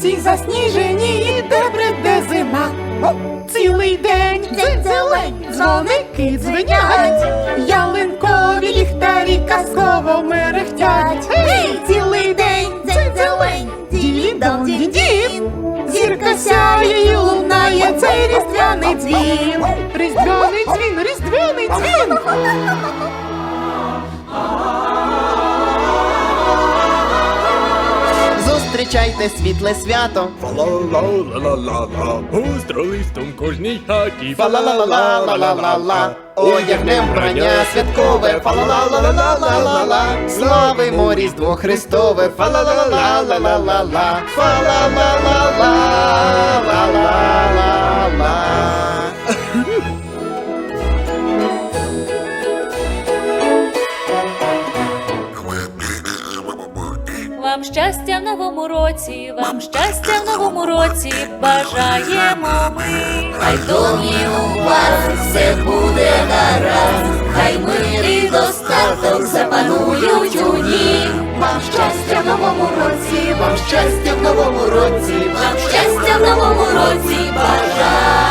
вулиці засніжені, де бреде зима. Цілий день дзень-зелень, дзвоники дзвенять, ялинкові ліхтарі казково мерехтять. Гей, цілий день дзень-зелень, дім Зірка сяє і лунає цей різдвяний дзвін. Різдвяний дзвін, різдвяний дзвін. Зустрічайте світле свято. Фа-ла-ла-ла-ла-ла-ла, гостро листом кожній хаті. Фа-ла-ла-ла-ла-ла-ла-ла. Одягнем вбрання святкове. Фа-ла-ла-ла-ла-ла-ла-ла. Славимо Різдво Христове. Фа-ла-ла-ла-ла-ла-ла-ла. Фа-ла-ла-ла-ла-ла-ла-ла. Вам щастя в новому році, вам щастя в новому році бажаємо ми. Хай в домі у вас все буде гаразд, хай мир і достаток запанують у ній. Вам щастя в новому році, вам щастя в новому році, вам щастя в новому році бажаємо.